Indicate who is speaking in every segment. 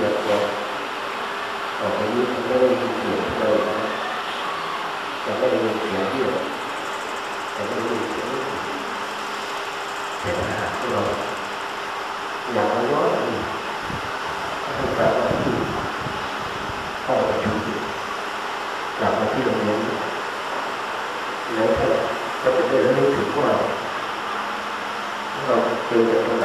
Speaker 1: เยอะแยะออกไปนี้มันไม่ได้ยินเสียงเลยแต่ไม่ได้ยินเสียงเดียวแต่ไม่ได้ยินเสียงแต่หากเราอย่างน้อยให้กลับมาที่ห้องประชุมกลับมาที่โรงเรียนแล้วก็จะได้รู้ถึงว่าเราเจอตรงไหน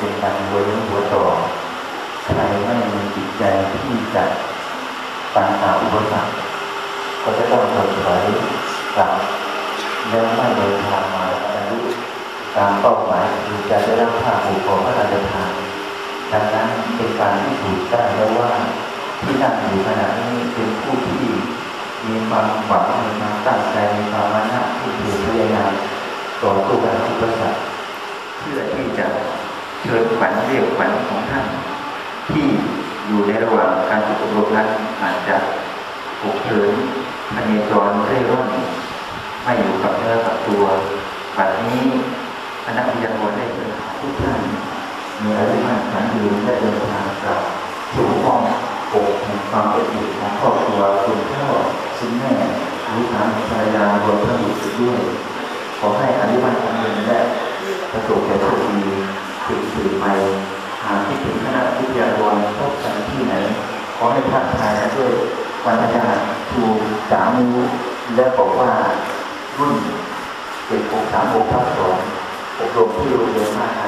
Speaker 2: เป็นการบริหัวต่อใครไม่มีจิตใจที่จะตั้นหาอุปสรรคก็จะต้องถดถอยกลับแล้วไม่เดินทางมาอายุตามเป้าหมายคือจะได้รับภาคภูมิของพระราชทานดังนั้นเป็นการที่ถูกได้แล้วว่าที่นั่งอยู่ขณะนี้เป็นผู้ที่มีความหวังมีความตั้งใจมีความมั่นหน้ที่พยายามต่อสู้กับอุปสรรค เชิญขวัญเรียกขวัญของท่าน ที่อยู่ในระหว่างการฝึกอบรมนั้นอาจจะผกเฉินพเนจรเร่ร่อนไม่อยู่กับเนื้อกับตัวบัดนี้คณะวิทยากรได้เกิดทุกท่านมีอายุมากขันยืนได้เดินทางกลับสู่ห้องปกแห่งความเป็นอยู่ของครอบครัวคุณพ่อคุณแม่ลูกหลานภรรยารวมทั้งบุตรด้วย ขอให้อนุบากขันยืนและประสบแต่โชคดี ติดสื่อไปหาที่ถึงคณะวิทยากรพบกันที่ไหน ขอให้ท่านชายด้วยวันอาจารย์ชูสามุและบอกว่ารุ่นเจ็ดหกสามหกทับสองอบรมที่โรงเรียนมาก